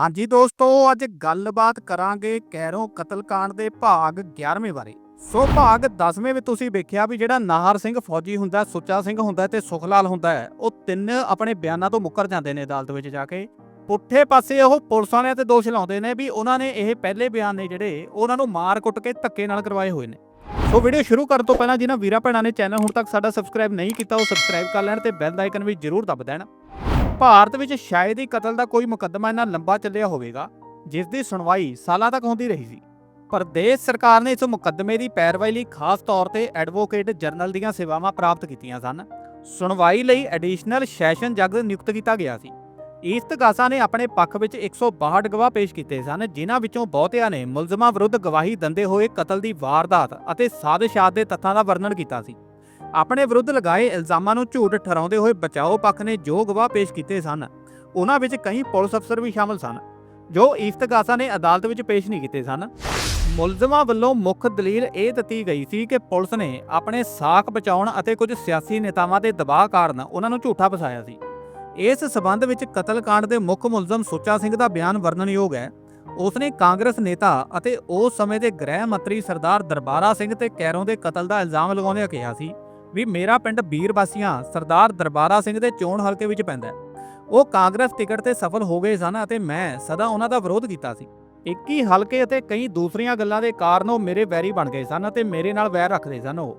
ਹਾਂਜੀ ਦੋਸਤੋ, ਅੱਜ ਗੱਲਬਾਤ ਕਰਾਂਗੇ ਕੈਰੋਂ ਕਤਲकांड ਦੇ ਭਾਗ 11ਵੇਂ ਬਾਰੇ। ਸੋ ਭਾਗ 10ਵੇਂ ਵਿੱਚ ਤੁਸੀਂ ਵੇਖਿਆ ਵੀ ਜਿਹੜਾ ਨਾਹਰ ਸਿੰਘ ਫੌਜੀ ਹੁੰਦਾ ਸੁੱਚਾ ਸਿੰਘ ਹੁੰਦਾ ਤੇ ਸੁਖਲਾਲ ਹੁੰਦਾ ਹੈ, ਉਹ ਤਿੰਨ ਆਪਣੇ ਬਿਆਨਾਂ ਤੋਂ ਮੁੱਕਰ ਜਾਂਦੇ ਨੇ ਅਦਾਲਤ ਵਿੱਚ ਜਾ ਕੇ। ਪੁੱਠੇ ਪਾਸੇ ਉਹ ਪੁਲਿਸ ਵਾਲਿਆਂ ਤੇ ਦੋਸ਼ ਲਾਉਂਦੇ ਨੇ ਵੀ ਉਹਨਾਂ ਨੇ ਇਹ ਪਹਿਲੇ ਬਿਆਨ ਨੇ ਜਿਹੜੇ ਉਹਨਾਂ ਨੂੰ ਮਾਰ ਕੁੱਟ ਕੇ ਧੱਕੇ ਨਾਲ ਕਰਵਾਏ ਹੋਏ ਨੇ। ਸੋ ਵੀਡੀਓ ਸ਼ੁਰੂ ਕਰਨ ਤੋਂ ਪਹਿਲਾਂ ਜਿਨ੍ਹਾਂ ਵੀਰਾ ਭੈਣਾਂ ਨੇ ਚੈਨਲ ਹੁਣ ਤੱਕ ਸਾਡਾ ਸਬਸਕ੍ਰਾਈਬ ਨਹੀਂ ਕੀਤਾ, ਉਹ ਸਬਸਕ੍ਰਾਈਬ ਕਰ ਲੈਣ ਤੇ ਬੈਲ ਆਈਕਨ ਵੀ ਜ਼ਰੂਰ ਦਬ ਦੇਣ। ਭਾਰਤ ਵਿੱਚ ਸ਼ਾਇਦ ਹੀ ਕਤਲ ਦਾ ਕੋਈ ਮੁਕੱਦਮਾ ਇੰਨਾ ਲੰਬਾ ਚੱਲਿਆ ਹੋਵੇਗਾ, ਜਿਸ ਦੀ ਸੁਣਵਾਈ ਸਾਲਾਂ ਤੱਕ ਹੁੰਦੀ ਰਹੀ ਸੀ। ਪ੍ਰਦੇਸ਼ ਸਰਕਾਰ ਨੇ ਇਸ ਮੁਕੱਦਮੇ ਦੀ ਪੈਰਵਾਈ ਲਈ ਖਾਸ ਤੌਰ ਤੇ ਐਡਵੋਕੇਟ ਜਨਰਲ ਦੀਆਂ ਸੇਵਾਵਾਂ ਪ੍ਰਾਪਤ ਕੀਤੀਆਂ ਸਨ। ਸੁਣਵਾਈ ਲਈ ਐਡੀਸ਼ਨਲ ਸੈਸ਼ਨ ਜੱਜ ਨਿਯੁਕਤ ਕੀਤਾ ਗਿਆ ਸੀ। ਈਸਤ ਈਸਤਗਾਸਾ ਨੇ ਆਪਣੇ ਪੱਖ ਵਿੱਚ 162 ਗਵਾਹ ਪੇਸ਼ ਕੀਤੇ ਸਨ, ਜਿਨ੍ਹਾਂ ਵਿੱਚੋਂ ਬਹੁਤਿਆਂ ਨੇ ਮੁਲਜ਼ਮਾਂ ਵਿਰੁੱਧ ਗਵਾਹੀ ਦਿੰਦੇ ਹੋਏ ਕਤਲ ਦੀ ਵਾਰਦਾਤ ਅਤੇ ਸਾਜ਼ਿਸ਼ਾਤ ਦੇ ਤੱਥਾਂ ਦਾ ਵਰਣਨ ਕੀਤਾ ਸੀ। ਆਪਣੇ ਵਿਰੁੱਧ ਲਗਾਏ ਇਲਜ਼ਾਮਾਂ ਨੂੰ ਝੂਠ ਠਹਿਰਾਉਂਦੇ ਹੋਏ ਬਚਾਓ ਪੱਖ ਨੇ ਜੋ ਗਵਾਹ ਪੇਸ਼ ਕੀਤੇ ਸਨ। ਉਹਨਾਂ ਵਿੱਚ ਕਈ ਪੁਲਿਸ ਅਫਸਰ ਵੀ ਸ਼ਾਮਲ ਸਨ, ਜੋ ਇਫਤਗਾਸਾ ਨੇ ਅਦਾਲਤ ਵਿੱਚ ਪੇਸ਼ ਨਹੀਂ ਕੀਤੇ ਸਨ। ਮੁਲਜ਼ਮਾਂ ਵੱਲੋਂ ਮੁੱਖ ਦਲੀਲ ਇਹ ਦਿੱਤੀ ਗਈ ਸੀ ਕਿ ਪੁਲਿਸ ਨੇ ਆਪਣੇ ਸਾਖ ਬਚਾਉਣ ਅਤੇ ਕੁਝ ਸਿਆਸੀ ਨੇਤਾਵਾਂ ਦੇ ਦਬਾਅ ਕਾਰਨ ਉਹਨਾਂ ਨੂੰ ਝੂਠਾ ਫਸਾਇਆ ਸੀ। ਇਸ ਸਬੰਧ ਵਿੱਚ ਕਤਲकांड ਦੇ ਮੁੱਖ ਮੁਲਜ਼ਮ ਸੁੱਚਾ ਸਿੰਘ ਦਾ ਬਿਆਨ ਵਰਣਨਯੋਗ ਹੈ। ਉਸਨੇ ਕਾਂਗਰਸ ਨੇਤਾ ਅਤੇ ਉਸ ਸਮੇਂ ਦੇ ਗ੍ਰਹਿ ਮੰਤਰੀ ਸਰਦਾਰ ਦਰਬਾਰਾ ਸਿੰਘ ਤੇ ਕੈਰੋਂ ਦੇ ਕਤਲ ਦਾ ਇਲਜ਼ਾਮ ਲਗਾਉਂਦਿਆਂ ਕਿਹਾ ਸੀ ਵੀ ਮੇਰਾ ਪਿੰਡ ਬੀਰ ਵਾਸੀਆਂ ਸਰਦਾਰ ਦਰਬਾਰਾ ਸਿੰਘ ਦੇ ਚੋਣ ਹਲਕੇ ਵਿੱਚ ਪੈਂਦਾ ਹੈ। ਉਹ ਕਾਂਗਰਸ ਟਿਕਟ ਤੇ ਸਫਲ ਹੋ ਗਏ ਸਨ ਅਤੇ ਮੈਂ ਸਦਾ ਉਹਨਾਂ ਦਾ ਵਿਰੋਧ ਕੀਤਾ ਸੀ। ਇੱਕ ਹੀ ਹਲਕੇ ਅਤੇ ਕਈ ਦੂਸਰੀਆਂ ਗੱਲਾਂ ਦੇ ਕਾਰਨ ਉਹ ਮੇਰੇ ਵੈਰੀ ਬਣ ਗਏ ਸਨ ਅਤੇ ਮੇਰੇ ਨਾਲ ਵੈਰ ਰੱਖਦੇ ਸਨ ਉਹ।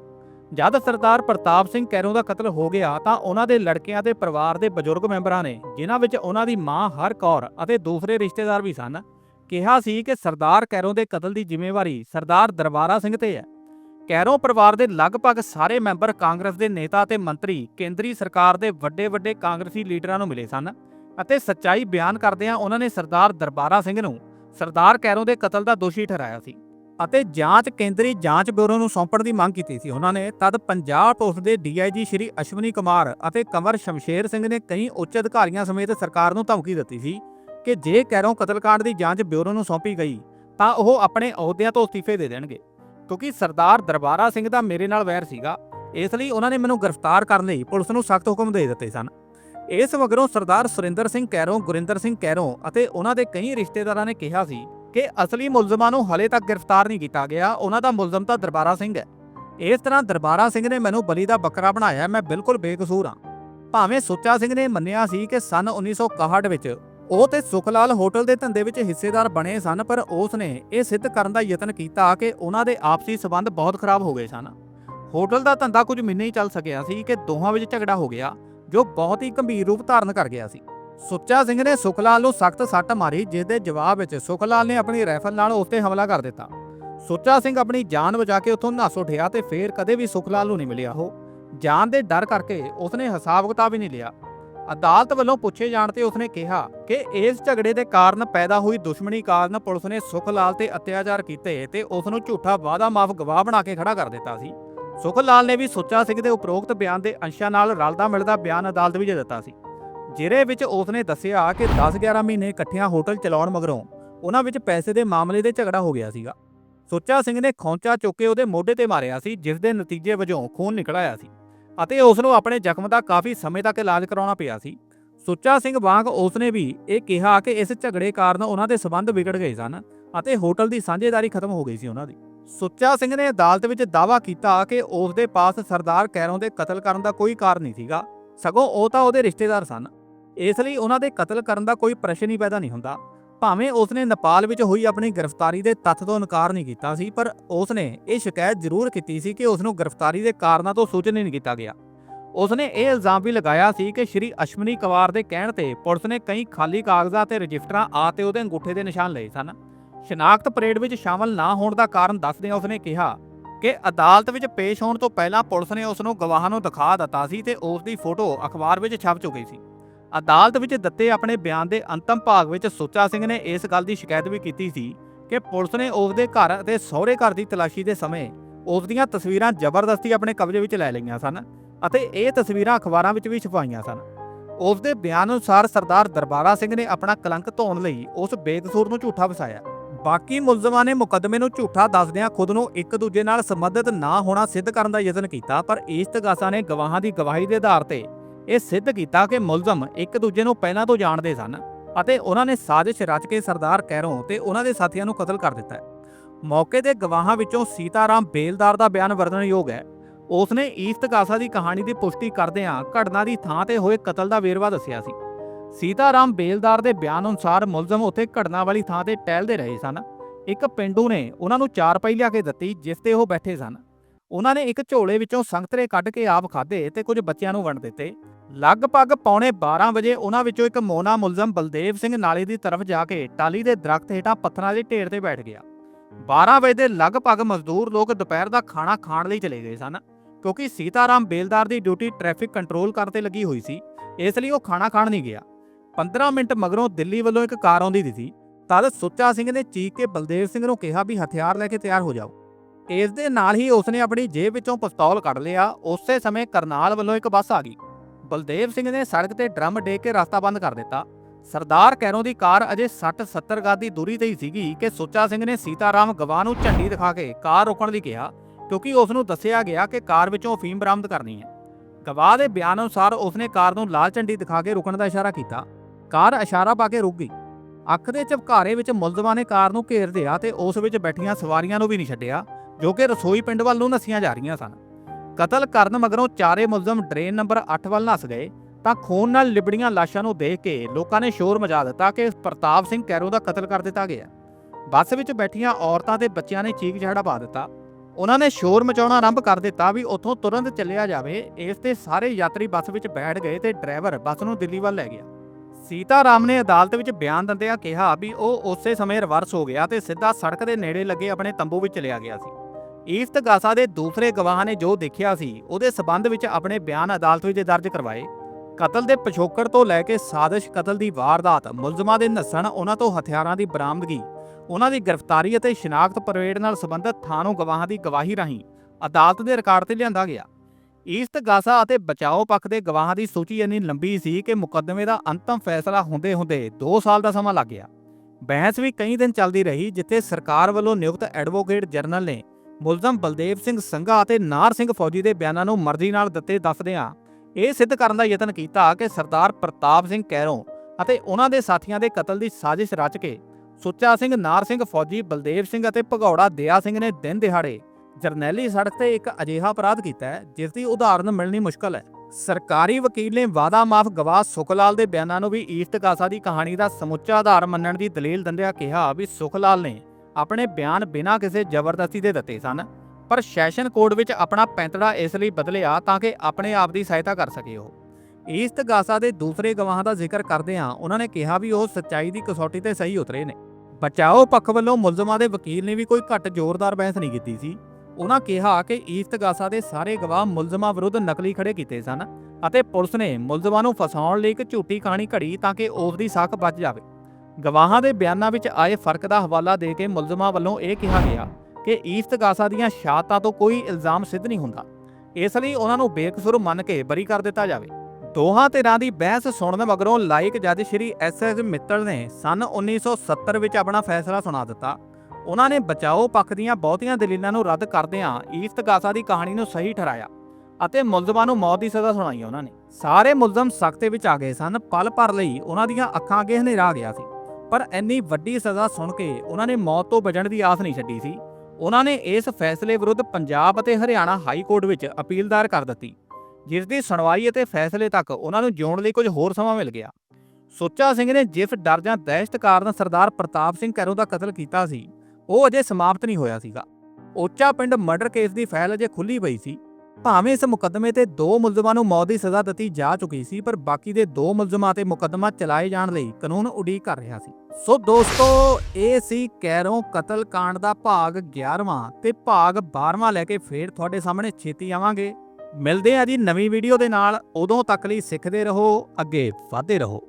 ਜਦ ਸਰਦਾਰ ਪ੍ਰਤਾਪ ਸਿੰਘ ਕੈਰੋਂ ਦਾ ਕਤਲ ਹੋ ਗਿਆ ਤਾਂ ਉਹਨਾਂ ਦੇ ਲੜਕਿਆਂ ਤੇ ਪਰਿਵਾਰ ਦੇ ਬਜ਼ੁਰਗ ਮੈਂਬਰਾਂ ਨੇ, ਜਿਨ੍ਹਾਂ ਵਿੱਚ ਉਹਨਾਂ ਦੀ ਮਾਂ ਹਰ ਕੌਰ ਅਤੇ ਦੂਸਰੇ ਰਿਸ਼ਤੇਦਾਰ ਵੀ ਸਨ, ਕਿਹਾ ਸੀ ਕਿ ਸਰਦਾਰ ਕੈਰੋਂ ਦੇ ਕਤਲ ਦੀ ਜ਼ਿੰਮੇਵਾਰੀ ਸਰਦਾਰ ਦਰਬਾਰਾ ਸਿੰਘ ਤੇ ਹੈ। ਕੈਰੋਂ ਪਰਿਵਾਰ ਦੇ ਲਗਭਗ ਸਾਰੇ ਮੈਂਬਰ ਕਾਂਗਰਸ ਦੇ ਨੇਤਾ ਅਤੇ ਮੰਤਰੀ ਕੇਂਦਰੀ ਸਰਕਾਰ ਦੇ ਵੱਡੇ ਵੱਡੇ ਕਾਂਗਰਸੀ ਲੀਡਰਾਂ ਨੂੰ ਮਿਲੇ ਸਨ ਅਤੇ ਸੱਚਾਈ ਬਿਆਨ ਕਰਦਿਆਂ ਉਹਨਾਂ ਨੇ ਸਰਦਾਰ ਦਰਬਾਰਾ ਸਿੰਘ ਨੂੰ ਸਰਦਾਰ ਕੈਰੋਂ ਦੇ ਕਤਲ ਦਾ ਦੋਸ਼ੀ ਠਹਿਰਾਇਆ ਸੀ ਅਤੇ ਜਾਂਚ ਕੇਂਦਰੀ ਜਾਂਚ ਬਿਊਰੋ ਨੂੰ ਸੌਂਪਣ ਦੀ ਮੰਗ ਕੀਤੀ ਸੀ। ਉਹਨਾਂ ਨੇ ਤਦ ਪੰਜਾਬ ਪੁਲਿਸ ਦੇ ਡੀਆਈਜੀ ਸ਼੍ਰੀ ਅਸ਼ਵਨੀ ਕੁਮਾਰ ਅਤੇ ਕੰਵਰ ਸ਼ਮਸ਼ੇਰ ਸਿੰਘ ਨੇ ਕਈ ਉੱਚ ਅਧਿਕਾਰੀਆਂ ਸਮੇਤ ਸਰਕਾਰ ਨੂੰ ਧਮਕੀ ਦਿੱਤੀ ਸੀ ਕਿ ਜੇ ਕੈਰੋਂ ਕਤਲकांड ਦੀ ਜਾਂਚ ਬਿਊਰੋ ਨੂੰ ਸੌਂਪੀ ਗਈ ਤਾਂ ਉਹ ਆਪਣੇ ਅਹੁਦਿਆਂ ਤੋਂ ਅਸਤੀਫੇ ਦੇ ਦੇਣਗੇ। ਕਿਉਂਕਿ ਸਰਦਾਰ ਦਰਬਾਰਾ ਸਿੰਘ ਦਾ ਮੇਰੇ ਨਾਲ ਵੈਰ ਸੀਗਾ। ਇਸ ਲਈ ਉਹਨਾਂ ਨੇ ਮੈਨੂੰ ਗ੍ਰਿਫਤਾਰ ਕਰਨ ਲਈ ਪੁਲਿਸ ਨੂੰ ਸਖਤ ਹੁਕਮ ਦੇ ਦਿੱਤੇ ਸਨ। ਇਸ ਮਗਰੋਂ ਸਰਦਾਰ ਸੁਰਿੰਦਰ ਸਿੰਘ ਕੈਰੋਂ, ਗੁਰਿੰਦਰ ਸਿੰਘ ਕੈਰੋਂ ਅਤੇ ਉਹਨਾਂ ਦੇ ਕਈ ਰਿਸ਼ਤੇਦਾਰਾਂ ਨੇ ਕਿਹਾ ਸੀ ਕਿ ਅਸਲੀ ਮੁਲਜ਼ਮਾਂ ਨੂੰ ਹਲੇ ਤੱਕ ਗ੍ਰਿਫਤਾਰ ਨਹੀਂ ਕੀਤਾ ਗਿਆ। ਉਹਨਾਂ ਦਾ ਮੁਲਜ਼ਮ ਤਾਂ ਦਰਬਾਰਾ ਸਿੰਘ ਹੈ। ਇਸ ਤਰ੍ਹਾਂ ਦਰਬਾਰਾ ਸਿੰਘ ਨੇ ਮੈਨੂੰ ਬਲੀ ਦਾ ਬੱਕਰਾ ਬਣਾਇਆ। ਮੈਂ ਬਿਲਕੁਲ ਬੇਕਸੂਰ ਹਾਂ। ਭਾਵੇਂ ਸੁੱਚਾ ਸਿੰਘ ਨੇ ਮੰਨਿਆ ਸੀ ਕਿ ਸਨ 1961 ਵਿੱਚ ਉਹ ਤੇ ਸੁਖਲਾਲ ਹੋਟਲ ਦੇ ਧੰਦੇ ਵਿੱਚ ਹਿੱਸੇਦਾਰ ਬਣੇ ਸਨ, ਪਰ ਉਸ ਨੇ ਇਹ ਸਿੱਧ ਕਰਨ ਦਾ ਯਤਨ ਕੀਤਾ ਕਿ ਉਹਨਾਂ ਦੇ ਆਪਸੀ ਸਬੰਧ ਬਹੁਤ ਖਰਾਬ ਹੋ ਗਏ ਸਨ। ਹੋਟਲ ਦਾ ਧੰਦਾ ਕੁਝ ਮਹੀਨੇ ਹੀ ਚੱਲ ਸਕਿਆ ਸੀ ਕਿ ਦੋਹਾਂ ਵਿੱਚ ਝਗੜਾ ਹੋ ਗਿਆ, ਜੋ ਬਹੁਤ ਹੀ ਗੰਭੀਰ ਰੂਪ ਧਾਰਨ ਕਰ ਗਿਆ ਸੀ। ਸੁੱਚਾ ਸਿੰਘ ਨੇ ਸੁਖਲਾਲ ਨੂੰ ਸਖਤ ਸੱਟ ਮਾਰੀ ਜਿਸ ਦੇ ਜਵਾਬ ਵਿੱਚ ਸੁਖਲਾਲ ਨੇ ਆਪਣੀ ਰਾਈਫਲ ਨਾਲ ਉਸ ਤੇ ਹਮਲਾ ਕਰ ਦਿੱਤਾ। ਸੁੱਚਾ ਸਿੰਘ ਆਪਣੀ ਜਾਨ ਬਚਾ ਕੇ ਉੱਥੋਂ ਨੱਸ ਉੱਠਿਆ ਤੇ ਫੇਰ ਕਦੇ ਵੀ ਸੁਖਲਾਲ ਨੂੰ ਨਹੀਂ ਮਿਲਿਆ। ਉਹ ਜਾਨ ਦੇ ਡਰ ਕਰਕੇ ਉਸਨੇ ਹਿਸਾਬ ਕਿਤਾਬ ਹੀ ਨਹੀਂ ਲਿਆ। ਅਦਾਲਤ ਵੱਲੋਂ ਪੁੱਛੇ ਜਾਣ ਤੇ ਉਸਨੇ ਕਿਹਾ ਕਿ ਇਸ ਝਗੜੇ ਦੇ ਕਾਰਨ ਪੈਦਾ ਹੋਈ ਦੁਸ਼ਮਣੀ ਕਾਰਨ ਪੁਲਿਸ ਨੇ ਸੁਖਲਾਲ ਤੇ ਅਤਿਆਚਾਰ ਕੀਤੇ ਤੇ ਉਸ ਨੂੰ ਝੂਠਾ ਵਾਅਦਾ ਮਾਫ ਗਵਾਹ ਬਣਾ ਕੇ ਖੜਾ ਕਰ ਦਿੱਤਾ ਸੀ। ਸੁਖਲਾਲ ਨੇ ਵੀ ਸੁੱਚਾ ਸਿੰਘ ਦੇ ਉਪਰੋਕਤ ਬਿਆਨ ਦੇ ਅੰਸ਼ਾਂ ਨਾਲ ਰਲਦਾ ਮਿਲਦਾ ਬਿਆਨ ਅਦਾਲਤ ਵਿੱਚ ਦਿੱਤਾ ਸੀ। ਜਿਹਦੇ ਵਿੱਚ ਉਸਨੇ ਦੱਸਿਆ ਕਿ 10-11 ਮਹੀਨੇ ਇਕੱਠਿਆਂ ਹੋਟਲ ਚਲਾਉਣ ਮਗਰੋਂ ਉਹਨਾਂ ਵਿੱਚ ਪੈਸੇ ਦੇ ਮਾਮਲੇ ਦੇ ਝਗੜਾ ਹੋ ਗਿਆ ਸੀਗਾ। ਸੁੱਚਾ ਸਿੰਘ ਨੇ ਖੌਂਚਾ ਚੁੱਕ ਕੇ ਉਹਦੇ ਮੋਢੇ ਤੇ ਮਾਰਿਆ ਸੀ, ਜਿਸ ਦੇ ਨਤੀਜੇ ਵਜੋਂ ਖੂਨ ਨਿਕਲ ਆਇਆ ਸੀ। ਅਤੇ ਉਸ ਨੂੰ ਆਪਣੇ ਜ਼ਖਮ ਦਾ ਕਾਫੀ ਸਮੇਂ ਤੱਕ ਇਲਾਜ ਕਰਾਉਣਾ ਪਿਆ ਸੀ। ਸੁੱਚਾ ਸਿੰਘ ਵਾਂਗ ਉਸਨੇ ਵੀ ਇਹ ਕਿਹਾ ਕਿ ਇਸ ਝਗੜੇ ਕਾਰਨ ਉਹਨਾਂ ਦੇ ਸਬੰਧ ਵਿਗੜ ਗਏ ਸਨ ਅਤੇ ਹੋਟਲ ਦੀ ਸਾਂਝੇਦਾਰੀ ਖਤਮ ਹੋ ਗਈ ਸੀ ਉਹਨਾਂ ਦੀ। ਸੁੱਚਾ ਸਿੰਘ ਨੇ ਅਦਾਲਤ ਵਿੱਚ ਦਾਅਵਾ ਕੀਤਾ ਕਿ ਉਸ ਦੇ ਪਾਸ ਸਰਦਾਰ ਕੈਰੋਂ ਦੇ ਕਤਲ ਕਰਨ ਦਾ ਕੋਈ ਕਾਰਨ ਨਹੀਂ ਸੀਗਾ। ਸਗੋਂ ਉਹ ਤਾਂ ਉਹਦੇ ਰਿਸ਼ਤੇਦਾਰ ਸਨ। ਇਸ ਲਈ ਉਹਨਾਂ ਦੇ ਕਤਲ ਕਰਨ ਦਾ ਕੋਈ ਪ੍ਰਸ਼ਨ ਹੀ ਪੈਦਾ ਨਹੀਂ ਹੁੰਦਾ। ਭਾਵੇਂ ਉਸਨੇ ਨੇਪਾਲ ਵਿੱਚ ਹੋਈ ਆਪਣੀ ਗ੍ਰਿਫਤਾਰੀ ਦੇ ਤੱਥ ਤੋਂ ਇਨਕਾਰ ਨਹੀਂ ਕੀਤਾ ਸੀ, ਪਰ ਉਸਨੇ ਇਹ ਸ਼ਿਕਾਇਤ ਜ਼ਰੂਰ ਕੀਤੀ ਸੀ ਕਿ ਉਸਨੂੰ ਗ੍ਰਿਫਤਾਰੀ ਦੇ ਕਾਰਨਾਂ ਤੋਂ ਸੂਚਿਤ ਨਹੀਂ ਕੀਤਾ ਗਿਆ। ਉਸਨੇ ਇਹ ਇਲਜ਼ਾਮ ਵੀ ਲਗਾਇਆ ਸੀ ਕਿ ਸ਼੍ਰੀ ਅਸ਼ਵਨੀ ਕੁਮਾਰ ਦੇ ਕਹਿਣ ਤੇ ਪੁਲਿਸ ਨੇ ਕਈ ਖਾਲੀ ਕਾਗਜ਼ਾਂ ਤੇ ਰਜਿਸਟਰਾਂ ਆ ਤੇ ਉਹਦੇ ਅੰਗੂਠੇ ਦੇ ਨਿਸ਼ਾਨ ਲਏ ਸਨ। ਸ਼ਨਾਖਤ ਪਰੇਡ ਵਿੱਚ ਸ਼ਾਮਲ ਨਾ ਹੋਣ ਦਾ ਕਾਰਨ ਦੱਸਦਿਆਂ ਉਸਨੇ ਕਿਹਾ ਕਿ ਅਦਾਲਤ ਵਿੱਚ ਪੇਸ਼ ਹੋਣ ਤੋਂ ਪਹਿਲਾਂ ਪੁਲਿਸ ਨੇ ਉਸ ਨੂੰ ਗਵਾਹਾਂ ਨੂੰ ਦਿਖਾ ਦਿੱਤਾ ਸੀ ਤੇ ਉਸ ਦੀ ਫੋਟੋ ਅਖਬਾਰ ਵਿੱਚ ਛਪ ਚੁੱਕੀ ਸੀ। ਅਦਾਲਤ ਵਿੱਚ ਦਿੱਤੇ ਆਪਣੇ ਬਿਆਨ ਦੇ ਅੰਤਮ ਭਾਗ ਵਿੱਚ ਸੁੱਚਾ ਸਿੰਘ ਨੇ ਇਸ ਗੱਲ ਦੀ ਸ਼ਿਕਾਇਤ ਵੀ ਕੀਤੀ ਸੀ ਕਿ ਪੁਲਿਸ ਨੇ ਉਸ ਦੇ ਘਰ ਅਤੇ ਸਹੁਰੇ ਘਰ ਦੀ ਤਲਾਸ਼ੀ ਦੇ ਸਮੇਂ ਉਸ ਦੀਆਂ ਤਸਵੀਰਾਂ ਜ਼ਬਰਦਸਤੀ ਆਪਣੇ ਕਬਜ਼ੇ ਵਿੱਚ ਲੈ ਲਈਆਂ ਸਨ ਅਤੇ ਇਹ ਤਸਵੀਰਾਂ ਅਖਬਾਰਾਂ ਵਿੱਚ ਵੀ ਛਪਾਈਆਂ ਸਨ। ਉਸ ਦੇ ਬਿਆਨ ਅਨੁਸਾਰ ਸਰਦਾਰ ਦਰਬਾਰਾ ਸਿੰਘ ਨੇ ਆਪਣਾ ਕਲੰਕ ਧੋਣ ਲਈ ਉਸ ਬੇਕਸੂਰ ਨੂੰ ਝੂਠਾ ਵਸਾਇਆ ਬਾਕੀ ਮੁਲਜ਼ਮਾਂ ਨੇ ਮੁਕੱਦਮੇ ਨੂੰ ਝੂਠਾ ਦੱਸਦਿਆਂ ਖੁਦ ਨੂੰ ਇੱਕ ਦੂਜੇ ਨਾਲ ਸੰਬੰਧਿਤ ਨਾ ਹੋਣਾ ਸਿੱਧ ਕਰਨ ਦਾ ਯਤਨ ਕੀਤਾ, ਪਰ ਈਸਤਗਾਸਾ ਨੇ ਗਵਾਹਾਂ ਦੀ ਗਵਾਹੀ ਦੇ ਆਧਾਰ ਤੇ ਇਹ ਸਿੱਧ ਕੀਤਾ ਕਿ ਮੁਲਜ਼ਮ ਇੱਕ ਦੂਜੇ ਨੂੰ ਪਹਿਲਾਂ ਤੋਂ ਜਾਣਦੇ ਸਨ ਅਤੇ ਉਹਨਾਂ ਨੇ ਸਾਜ਼ਿਸ਼ ਰਚ ਕੇ ਸਰਦਾਰ ਕੈਰੋਂ ਤੇ ਉਹਨਾਂ ਦੇ ਸਾਥੀਆਂ ਨੂੰ ਕਤਲ ਕਰ ਦਿੱਤਾ ਮੌਕੇ ਦੇ ਗਵਾਹਾਂ ਵਿੱਚੋਂ ਸੀਤਾਰਾਮ ਬੇਲਦਾਰ ਦਾ ਬਿਆਨ ਵਰਣਨਯੋਗ ਹੈ। ਉਸਨੇ ਈਸਟ ਕਾਸਾ ਦੀ ਕਹਾਣੀ ਦੀ ਪੁਸ਼ਟੀ ਕਰਦਿਆਂ ਘਟਨਾ ਦੀ ਥਾਂ ਤੇ ਹੋਏ ਕਤਲ ਦਾ ਵੇਰਵਾ ਦੱਸਿਆ ਸੀ। ਸੀਤਾਰਾਮ ਬੇਲਦਾਰ ਦੇ ਬਿਆਨ ਅਨੁਸਾਰ ਮੁਲਜ਼ਮ ਉੱਥੇ ਘਟਨਾ ਵਾਲੀ ਥਾਂ ਤੇ ਟਹਿਲਦੇ ਰਹੇ ਸਨ। ਇੱਕ ਪਿੰਡੂ ਨੇ ਉਹਨਾਂ ਨੂੰ ਚਾਰ ਪਈ ਲਿਆ ਕੇ ਦਿੱਤੀ, ਜਿਸ ਤੇ ਉਹ ਬੈਠੇ ਸਨ। ਉਹਨਾਂ ਨੇ ਇੱਕ ਝੋਲੇ ਵਿੱਚੋਂ ਸੰਗਤਰੇ ਕੱਢ ਕੇ ਆਪ ਖਾਦੇ ਤੇ ਕੁਝ ਬੱਚਿਆਂ ਨੂੰ ਵੰਡ ਦਿੱਤੇ। ਲਗਭਗ ਪੌਣੇ 12 ਵਜੇ ਉਹਨਾਂ ਵਿੱਚੋਂ ਇੱਕ ਮੋਨਾ ਮੁਲਜ਼ਮ ਬਲਦੇਵ ਸਿੰਘ ਨਾਲੇ ਦੀ ਤਰਫ ਜਾ ਕੇ ਟਾਲੀ ਦੇ ਦਰਖਤ ਹੇਠਾਂ ਪੱਥਰਾਂ ਦੇ ਢੇਰ ਤੇ ਬੈਠ ਗਿਆ। 12 ਵਜੇ ਦੇ ਲਗਭਗ ਮਜ਼ਦੂਰ ਲੋਕ ਦੁਪਹਿਰ ਦਾ ਖਾਣਾ ਖਾਣ ਲਈ ਚਲੇ ਗਏ ਸਨ, ਕਿਉਂਕਿ ਸੀਤਾਰਾਮ ਬੇਲਦਾਰ ਦੀ ਡਿਊਟੀ ਟ੍ਰੈਫਿਕ ਕੰਟਰੋਲ ਕਰਤੇ ਲੱਗੀ ਹੋਈ ਸੀ, ਇਸ ਲਈ ਉਹ ਖਾਣਾ ਖਾਣ ਨਹੀਂ ਗਿਆ। 15 ਮਿੰਟ ਮਗਰੋਂ ਦਿੱਲੀ ਵੱਲੋਂ ਇੱਕ ਕਾਰ ਆਉਂਦੀ ਦੀ ਸੀ। ਤਦ ਸੁੱਚਾ ਸਿੰਘ ਨੇ ਚੀਕ ਕੇ ਬਲਦੇਵ ਸਿੰਘ ਨੂੰ ਕਿਹਾ ਵੀ ਹਥਿਆਰ ਲੈ ਕੇ ਤਿਆਰ ਹੋ ਜਾਓ। ਇਸ ਦੇ ਨਾਲ ਹੀ ਉਸਨੇ ਆਪਣੀ ਜੇਬ ਵਿੱਚੋਂ ਪਿਸਤੌਲ ਕੱਢ ਲਿਆ। ਉਸੇ ਸਮੇਂ ਕਰਨਾਲ ਵੱਲੋਂ ਇੱਕ ਬੱਸ ਆ ਗਈ। ਬਲਦੇਵ ਸਿੰਘ ਨੇ ਸੜਕ ਤੇ ਡਰਮ ਡੇ ਕੇ ਰਸਤਾ ਬੰਦ ਕਰ ਦਿੱਤਾ। ਸਰਦਾਰ ਕੈਰੋਂ ਦੀ ਕਾਰ ਅਜੇ 60-70 ਗਜ਼ ਦੀ ਦੂਰੀ ਤੇ ਹੀ ਸੀਗੀ ਕਿ ਸੁੱਚਾ ਸਿੰਘ ਨੇ ਸੀਤਾਰਾਮ ਗਵਾਹ ਨੂੰ ਝੰਡੀ ਦਿਖਾ ਕੇ ਕਾਰ ਰੋਕਣ ਲਈ ਕਿਹਾ, ਕਿਉਂਕਿ ਉਸ ਨੂੰ ਦੱਸਿਆ ਗਿਆ ਕਿ ਕਾਰ ਵਿੱਚੋਂ ਅਫੀਮ ਬਰਾਮਦ ਕਰਨੀ ਹੈ। ਗਵਾਹ ਦੇ ਬਿਆਨ ਅਨੁਸਾਰ ਉਸਨੇ ਕਾਰ ਨੂੰ ਲਾਲ ਝੰਡੀ ਦਿਖਾ ਕੇ ਰੁਕਣ ਦਾ ਇਸ਼ਾਰਾ ਕੀਤਾ। ਕਾਰ ਇਸ਼ਾਰਾ ਪਾ ਕੇ ਰੁਕ ਗਈ। ਅੱਖ ਦੇ ਝਪਕਾਰੇ ਵਿੱਚ ਮੁਲਜ਼ਮਾਂ ਨੇ ਕਾਰ ਨੂੰ ਘੇਰ ਲਿਆ ਤੇ ਉਸ ਵਿੱਚ ਬੈਠੀਆਂ ਸਵਾਰੀਆਂ ਨੂੰ ਵੀ ਨਹੀਂ ਛੱਡਿਆ। ਜੋ ਕਿ ਰਸੋਈ ਪਿੰਡ ਵੱਲ ਨੂੰ ਨੱਸੀਆਂ ਜਾ ਰਹੀਆਂ ਸਨ। ਕਤਲ ਕਰਨ ਮਗਰੋਂ ਚਾਰੇ ਮੁਲਜ਼ਮ ਡਰੇਨ ਨੰਬਰ 8 ਵੱਲ ਨੱਸ ਗਏ, ਤਾਂ ਖੂਨ ਨਾਲ ਲਿਬੜੀਆਂ ਲਾਸ਼ਾਂ ਨੂੰ ਦੇਖ ਕੇ ਲੋਕਾਂ ਨੇ ਸ਼ੋਰ ਮਚਾ ਦਿੱਤਾ ਕਿ ਪ੍ਰਤਾਪ ਸਿੰਘ ਕੈਰੋ ਦਾ ਕਤਲ ਕਰ ਦਿੱਤਾ ਗਿਆ। ਬੱਸ ਵਿੱਚ ਬੈਠੀਆਂ ਔਰਤਾਂ ਤੇ ਬੱਚਿਆਂ ਨੇ ਚੀਕ ਚਿਹਾੜਾ ਪਾ ਦਿੱਤਾ। ਉਹਨਾਂ ਨੇ ਸ਼ੋਰ ਮਚਾਉਣਾ ਆਰੰਭ ਕਰ ਦਿੱਤਾ ਵੀ ਉੱਥੋਂ ਤੁਰੰਤ ਚੱਲਿਆ ਜਾਵੇ। ਇਸ ਤੇ ਸਾਰੇ ਯਾਤਰੀ ਬੱਸ ਵਿੱਚ ਬੈਠ ਗਏ ਤੇ ਡਰਾਈਵਰ ਬੱਸ ਨੂੰ ਦਿੱਲੀ ਵੱਲ ਲੈ ਗਿਆ। ਸੀਤਾ ਰਾਮ ਨੇ ਅਦਾਲਤ ਵਿੱਚ ਬਿਆਨ ਦਿੰਦਿਆਂ ਕਿਹਾ ਵੀ ਉਹ ਉਸੇ ਸਮੇਂ ਰਿਵਰਸ ਹੋ ਗਿਆ ਤੇ ਸਿੱਧਾ ਸੜਕ ਦੇ ਨੇੜੇ ਲੱਗੇ ਆਪਣੇ ਤੰਬੂ ਵਿੱਚ ਚਲਿਆ ਗਿਆ ਸੀ। ਈਸਤ ਗਾਸਾ ਦੇ ਦੂਸਰੇ ਗਵਾਹ ਨੇ ਜੋ ਦੇਖਿਆ ਸੀ, ਉਹਦੇ ਸਬੰਧ ਵਿੱਚ ਆਪਣੇ ਬਿਆਨ ਅਦਾਲਤ ਵਿੱਚ ਦਰਜ ਕਰਵਾਏ। ਕਤਲ ਦੇ ਪਿਛੋਕੜ ਤੋਂ ਲੈ ਕੇ ਸਾਜ਼ਿਸ਼ ਕਤਲ ਦੀ ਵਾਰਦਾਤ, ਮੁਲਜ਼ਮਾਂ ਦੇ ਨੱਸਣ, ਉਹਨਾਂ ਤੋਂ ਹਥਿਆਰਾਂ ਦੀ ਬਰਾਮਦਗੀ, ਉਹਨਾਂ ਦੀ ਗ੍ਰਿਫਤਾਰੀ ਅਤੇ ਸ਼ਨਾਖਤ ਪਰੇਡ ਨਾਲ ਸੰਬੰਧਿਤ ਥਾਣੋਂ ਗਵਾਹਾਂ ਦੀ ਗਵਾਹੀ ਰਾਹੀਂ ਅਦਾਲਤ ਦੇ ਰਿਕਾਰਡ ਤੇ ਲਿਆਂਦਾ ਗਿਆ। ਈਸਤ ਗਾਸਾ ਅਤੇ ਬਚਾਓ ਪੱਖ ਦੇ ਗਵਾਹਾਂ ਦੀ ਸੂਚੀ ਇੰਨੀ ਲੰਬੀ ਸੀ ਕਿ ਮੁਕੱਦਮੇ ਦਾ ਅੰਤਮ ਫੈਸਲਾ ਹੁੰਦੇ ਹੁੰਦੇ 2 ਸਾਲ ਦਾ ਸਮਾਂ ਲੱਗ ਗਿਆ। ਬਹਿਸ ਵੀ ਕਈ ਦਿਨ ਚੱਲਦੀ ਰਹੀ, ਜਿੱਥੇ ਸਰਕਾਰ ਵੱਲੋਂ ਨਿਯੁਕਤ ਐਡਵੋਕੇਟ ਜਨਰਲ ਨੇ ਮੁਲਜ਼ਮ ਬਲਦੇਵ ਸਿੰਘ ਸੰਘਾ ਅਤੇ ਨਾਰ ਸਿੰਘ ਫੌਜੀ ਦੇ ਬਿਆਨਾਂ ਨੂੰ ਮਰਜ਼ੀ ਨਾਲ ਦਿੱਤੇ ਦੱਸਦਿਆਂ ਇਹ ਸਿੱਧ ਕਰਨ ਦਾ ਯਤਨ ਕੀਤਾ ਕਿ ਸਰਦਾਰ ਪ੍ਰਤਾਪ ਸਿੰਘ ਕੈਰੋਂ ਅਤੇ ਉਹਨਾਂ ਦੇ ਸਾਥੀਆਂ ਦੇ ਕਤਲ ਦੀ ਸਾਜ਼ਿਸ਼ ਰਚ ਕੇ ਸੁੱਚਾ ਸਿੰਘ, ਨਾਰ ਸਿੰਘ ਫੌਜੀ, ਬਲਦੇਵ ਸਿੰਘ ਅਤੇ ਭਗੌੜਾ ਦਿਆ ਸਿੰਘ ਨੇ ਦਿਨ ਦਿਹਾੜੇ ਜਰਨੈਲੀ ਸੜਕ ਤੇ ਇੱਕ ਅਜਿਹਾ ਅਪਰਾਧ ਕੀਤਾ ਜਿਸ ਦੀ ਉਦਾਹਰਨ ਮਿਲਣੀ ਮੁਸ਼ਕਲ ਹੈ। ਸਰਕਾਰੀ ਵਕੀਲ ਨੇ ਵਾਦਾ ਮਾਫ ਗਵਾਹ ਸੁਖਲਾਲ ਦੇ ਬਿਆਨਾਂ ਨੂੰ ਵੀ ਈਸਟ ਗਾਸਾ ਦੀ ਕਹਾਣੀ ਦਾ ਸਮੁੱਚਾ ਆਧਾਰ ਮੰਨਣ ਦੀ ਦਲੀਲ ਦਿੰਦਿਆਂ ਕਿਹਾ ਵੀ ਸੁਖਲਾਲ ਨੇ ਆਪਣੇ ਬਿਆਨ ਬਿਨਾਂ ਕਿਸੇ ਜ਼ਬਰਦਸਤੀ ਦੇ ਦਿੱਤੇ ਸਨ, ਪਰ ਸੈਸ਼ਨ ਕੋਡ ਵਿੱਚ ਆਪਣਾ ਪੈਂਤੜਾ ਇਸ ਲਈ ਬਦਲਿਆ ਤਾਂ ਕਿ ਆਪਣੇ ਆਪ ਦੀ ਸਹਾਇਤਾ ਕਰ ਸਕੇ ਉਹ। ਈਸਟ ਗਾਸਾ ਦੇ ਦੂਸਰੇ ਗਵਾਹਾਂ ਦਾ ਜ਼ਿਕਰ ਕਰਦਿਆਂ ਉਹਨਾਂ ਨੇ ਕਿਹਾ ਵੀ ਉਹ ਸੱਚਾਈ ਦੀ ਕਸੌਟੀ ਤੇ ਸਹੀ ਉਤਰੇ ਨੇ। ਬਚਾਓ ਪੱਖ ਵੱਲੋਂ ਮੁਲਜ਼ਮਾਂ ਦੇ ਵਕੀਲ ਨੇ ਵੀ ਕੋਈ ਘੱਟ ਜ਼ੋਰਦਾਰ ਬਹਿਸ ਨਹੀਂ ਕੀਤੀ ਸੀ। ਉਹਨਾਂ ਕਿਹਾ ਕਿ ਈਸਟ ਗਾਸਾ ਦੇ ਸਾਰੇ ਗਵਾਹ ਮੁਲਜ਼ਮਾਂ ਵਿਰੁੱਧ ਨਕਲੀ ਖੜੇ ਕੀਤੇ ਸਨ ਅਤੇ ਪੁਲਿਸ ਨੇ ਮੁਲਜ਼ਮਾਂ ਨੂੰ ਫਸਾਉਣ ਲਈ ਇੱਕ ਝੂਠੀ ਕਹਾਣੀ ਘੜੀ ਤਾਂ ਕਿ ਉਸ ਦੀ ਸਾਖ ਬਚ ਜਾਵੇ। ਗਵਾਹਾਂ ਦੇ ਬਿਆਨਾਂ ਵਿੱਚ ਆਏ ਫ਼ਰਕ ਦਾ ਹਵਾਲਾ ਦੇ ਕੇ ਮੁਲਜ਼ਮਾਂ ਵੱਲੋਂ ਇਹ ਕਿਹਾ ਗਿਆ ਕਿ ਈਸਟ ਗਾਸਾ ਦੀਆਂ ਸ਼ਹਾਦਤਾਂ ਤੋਂ ਕੋਈ ਇਲਜ਼ਾਮ ਸਿੱਧ ਨਹੀਂ ਹੁੰਦਾ। ਇਸ ਲਈ ਉਹਨਾਂ ਨੂੰ ਬੇਕਸੂਰ ਮੰਨ ਕੇ ਬਰੀ ਕਰ ਦਿੱਤਾ ਜਾਵੇ। ਦੋਹਾਂ ਧਿਰਾਂ ਦੀ ਬਹਿਸ ਸੁਣਨ ਮਗਰੋਂ ਲਾਇਕ ਜੱਜ ਸ਼੍ਰੀ ਐਸ ਐਸ ਮਿੱਤਲ ਨੇ ਸਨ 1970 ਵਿੱਚ ਆਪਣਾ ਫੈਸਲਾ ਸੁਣਾ ਦਿੱਤਾ। ਉਹਨਾਂ ਨੇ ਬਚਾਓ ਪੱਖ ਦੀਆਂ ਬਹੁਤੀਆਂ ਦਲੀਲਾਂ ਨੂੰ ਰੱਦ ਕਰਦਿਆਂ ਈਸਟ ਗਾਸਾ ਦੀ ਕਹਾਣੀ ਨੂੰ ਸਹੀ ਠਹਿਰਾਇਆ ਅਤੇ ਮੁਲਜ਼ਮਾਂ ਨੂੰ ਮੌਤ ਦੀ ਸਜ਼ਾ ਸੁਣਾਈ ਉਹਨਾਂ ਨੇ। ਸਾਰੇ ਮੁਲਜ਼ਮ ਸਖਤੇ ਵਿੱਚ ਆ ਗਏ ਸਨ। ਪਲ ਭਰ ਲਈ ਉਹਨਾਂ ਦੀਆਂ ਅੱਖਾਂ ਅੱਗੇ ਹਨੇਰਾ ਗਿਆ ਸੀ। ਪਰ ਐਨੀ ਵੱਡੀ ਸਜ਼ਾ ਸੁਣ ਕੇ ਉਹਨਾਂ ਨੇ ਮੌਤ ਤੋਂ ਬਚਣ ਦੀ ਆਸ ਨਹੀਂ ਛੱਡੀ ਸੀ। ਉਹਨਾਂ ਨੇ ਇਸ ਫੈਸਲੇ ਵਿਰੁੱਧ ਪੰਜਾਬ ਅਤੇ ਹਰਿਆਣਾ ਹਾਈ ਕੋਰਟ ਵਿੱਚ ਅਪੀਲ ਦਾਇਰ ਕਰ ਦਿੱਤੀ, ਜਿਸ ਦੀ ਸੁਣਵਾਈ ਅਤੇ ਫੈਸਲੇ ਤੱਕ ਉਹਨਾਂ ਨੂੰ ਜਿਉਣ ਲਈ ਕੁਝ ਹੋਰ ਸਮਾਂ ਮਿਲ ਗਿਆ। ਸੁੱਚਾ ਸਿੰਘ ਨੇ ਜਿਸ ਡਰ ਜਾਂ ਦਹਿਸ਼ਤ ਕਾਰਨ ਸਰਦਾਰ ਪ੍ਰਤਾਪ ਸਿੰਘ ਕੈਰੋਂ ਦਾ ਕਤਲ ਕੀਤਾ ਸੀ, ਉਹ ਅਜੇ ਸਮਾਪਤ ਨਹੀਂ ਹੋਇਆ ਸੀਗਾ। ਉੱਚਾ ਪਿੰਡ ਮਰਡਰ ਕੇਸ ਦੀ ਫਾਈਲ ਅਜੇ ਖੁੱਲੀ ਪਈ ਸੀ। ਭਾਵੇਂ ਇਸ ਮੁਕੱਦਮੇ ਤੇ ਦੋ ਮੁਲਜ਼ਮਾਂ ਨੂੰ ਮੌਤ ਦੀ ਸਜ਼ਾ ਦਿੱਤੀ ਜਾ ਚੁੱਕੀ ਸੀ, ਪਰ ਬਾਕੀ ਦੇ ਦੋ ਮੁਲਜ਼ਮਾਂ ਤੇ ਮੁਕੱਦਮਾ ਚਲਾਏ ਜਾਣ ਲਈ ਕਾਨੂੰਨ ਉਡੀਕ ਕਰ ਰਿਹਾ ਸੀ। ਸੋ ਦੋਸਤੋ, ਇਹ ਸੀ ਕੈਰੋਂ ਕਤਲ ਕਾਂਡ ਦਾ ਭਾਗ 11ਵਾਂ ਤੇ ਭਾਗ 12ਵਾਂ ਲੈ ਕੇ ਫੇਰ ਤੁਹਾਡੇ ਸਾਹਮਣੇ ਛੇਤੀ ਆਵਾਂਗੇ। ਮਿਲਦੇ ਆ ਜੀ ਨਵੀਂ ਵੀਡੀਓ ਦੇ ਨਾਲ। ਉਦੋਂ ਤੱਕ ਲਈ ਸਿੱਖਦੇ ਰਹੋ, ਅੱਗੇ ਵਧਦੇ ਰਹੋ।